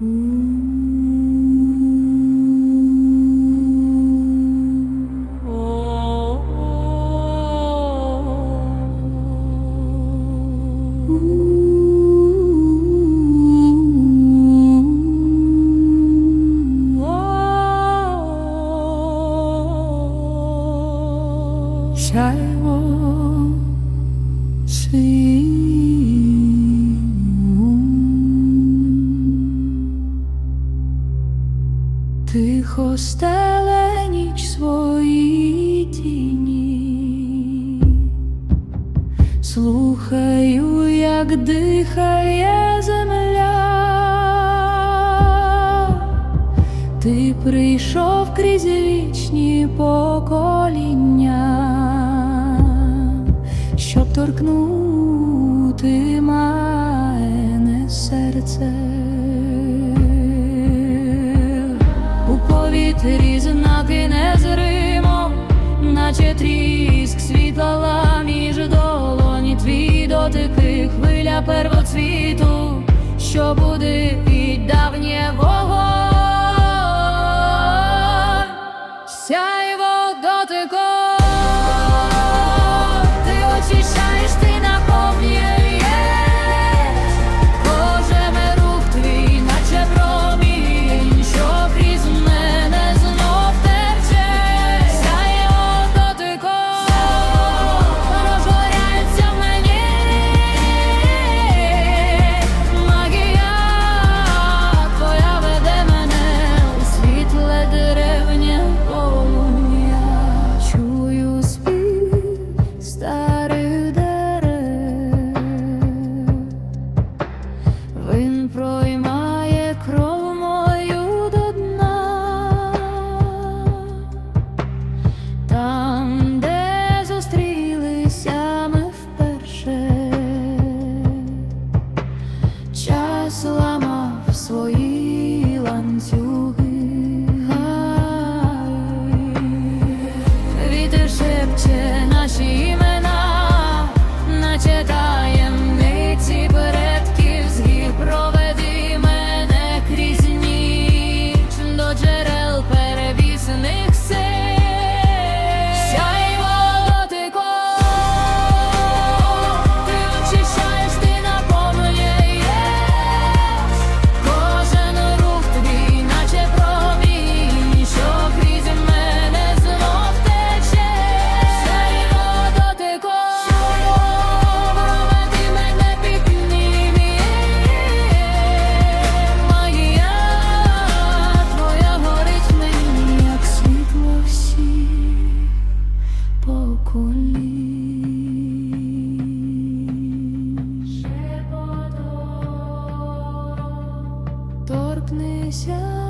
Mm. тихо стеле ніч свої тіні, слухаю, як дихає земля, ти прийшов крізь вічні покоління, щоб торкнути мене серце. Три знаки незримо, наче тріск світла між долоні твій дотики, хвиля первоцвіту, що буде. колін. Шепотом торкнися.